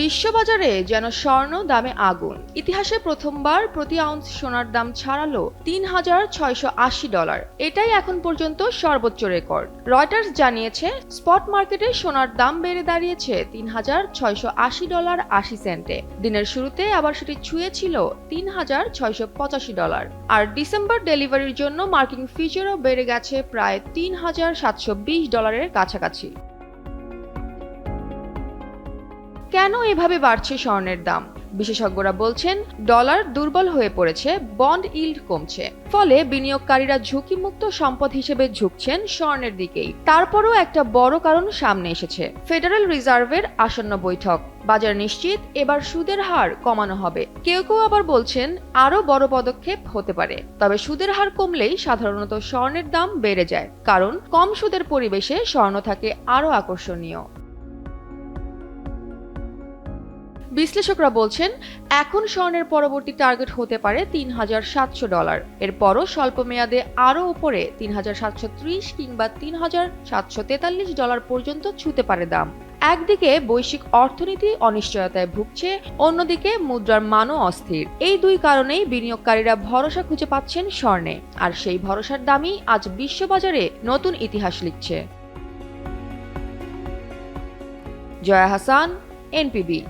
বিশ্ববাজারে যেন স্বর্ণ দামে আগুন। ইতিহাসে প্রথমবার প্রতি আউন্স সোনার দাম ছাড়ালো তিন হাজার ছয়শো আশি ডলার। এটাই এখন পর্যন্ত সর্বোচ্চ রেকর্ড। রয়টার্স জানিয়েছে, স্পট মার্কেটে সোনার দাম বেড়ে দাঁড়িয়েছে তিন হাজার ছয়শো আশি ডলার আশি সেন্টে। দিনের শুরুতে আবার সেটি ছুঁয়েছিল তিন হাজার ছয়শো পঁচাশি ডলার। আর ডিসেম্বর ডেলিভারির জন্য মার্কিং ফিচারও বেড়ে গেছে প্রায় তিন হাজার সাতশো বিশ ডলারের কাছাকাছি। কেন এভাবে বাড়ছে স্বর্ণের দাম? বিশেষজ্ঞরা বলছেন, ডলার দুর্বল হয়ে পড়েছে, বন্ড ইল্ড কমছে। ফলে বিনিয়োগকারীরা ঝুঁকিমুক্ত সম্পদ হিসেবে ঝুঁকছেন স্বর্ণের দিকেই। তারপরও একটা বড় কারণ সামনে এসেছে, ফেডারেল রিজার্ভের আসন্ন বৈঠক। বাজার নিশ্চিত, এবার সুদের হার কমানো হবে। কেউ কেউ আবার বলছেন, আরও বড় পদক্ষেপ হতে পারে। তবে সুদের হার কমলেই সাধারণত স্বর্ণের দাম বেড়ে যায়। কারণ কম সুদের পরিবেশে স্বর্ণ থাকে আরও আকর্ষণীয়। বিশ্লেষকরা বলছেন, এখন স্বর্ণের পরবর্তী টার্গেট হতে পারে তিন হাজার সাতশো ডলার। এরপরও স্বল্প মেয়াদে আরও উপরে তিন হাজার সাতশো ত্রিশ কিংবা তিন হাজার সাতশো তেতাল্লিশ ডলার পর্যন্ত ছুতে পারে দাম। একদিকে বৈশ্বিক অর্থনীতি অনিশ্চয়তায় ভুগছে, অন্যদিকে মুদ্রার মানও অস্থির। এই দুই কারণেই বিনিয়োগকারীরা ভরসা খুঁজে পাচ্ছেন স্বর্ণে। আর সেই ভরসার দামই আজ বিশ্ববাজারে নতুন ইতিহাস লিখছে। জয়া হাসান, এনপিবি।